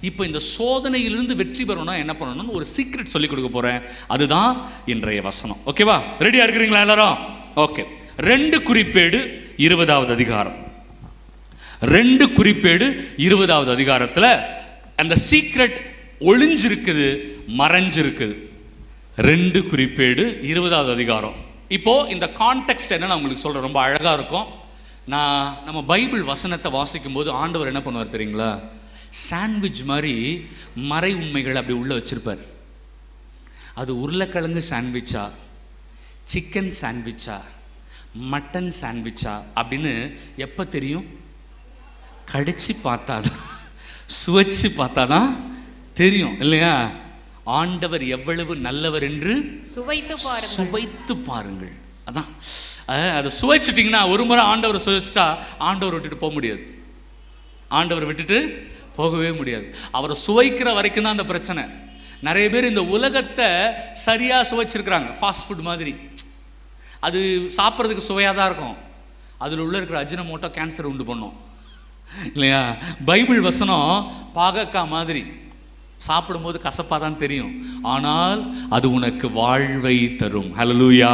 இப்போ இந்த சோதனையிலிருந்து வெற்றி பெறணும்னா என்ன பண்ணணும்னு ஒரு சீக்ரெட் சொல்லி கொடுக்க போறேன். அதுதான் இன்றைய வசனம். ஓகேவா ரெடியா இருக்கிறீங்களா எல்லாரும்? ஓகே ரெண்டு குறிப்பேடு இருபதாவது அதிகாரம். ரெண்டு குறிப்பேடு இருபதாவது அதிகாரத்தில் அந்த சீக்ரெட் ஒளிஞ்சிருக்குது மறைஞ்சிருக்குது. ரெண்டு குறிப்பேடு இருபதாவது அதிகாரம். இப்போ இந்த கான்டெக்ட் என்ன நான் உங்களுக்கு சொல்கிறேன் ரொம்ப அழகாக இருக்கும். நான் நம்ம பைபிள் வசனத்தை வாசிக்கும் போது ஆண்டவர் என்ன பண்ணுவார் தெரியுங்களா? சாண்ட்விச் மாதிரி மறை உண்மைகள் அப்படி உள்ள வச்சிருப்பார். அது உருளைக்கிழங்கு சாண்ட்விச்சா சிக்கன் சாண்ட்விச்சா மட்டன் சாண்ட்விச்சா அப்படின்னு எப்போ தெரியும்? கடிச்சு பார்த்தாதான் சுவைச்சு பார்த்தாதான் தெரியும் இல்லையா? ஆண்டவர் எவ்வளவு நல்லவர் என்று சுவைத்து பாருங்கள். சுவைத்து பாருங்கள். அதான். அதை சுவைச்சிட்டிங்கன்னா ஒரு முறை ஆண்டவரை சுவைச்சிட்டா ஆண்டவர் விட்டுட்டு போக முடியாது. ஆண்டவர் விட்டுட்டு போகவே முடியாது. அவரை சுவைக்கிற வரைக்கும் தான் அந்த பிரச்சனை. நிறைய பேர் இந்த உலகத்தை சரியாக சுவைச்சிருக்கிறாங்க. ஃபாஸ்ட் ஃபுட் மாதிரி. அது சாப்பிட்றதுக்கு சுவையாக தான் இருக்கும். அதில் உள்ள இருக்கிற அஜினமோட்டோ கேன்சர் உண்டு பண்ணும். இல்லையா? பைபிள் வசனம் பாகக்காய் மாதிரி. சாப்பிடும்போது கசப்பாக தான் தெரியும். ஆனால் அது உனக்கு வாழ்வை தரும். ஹலலூயா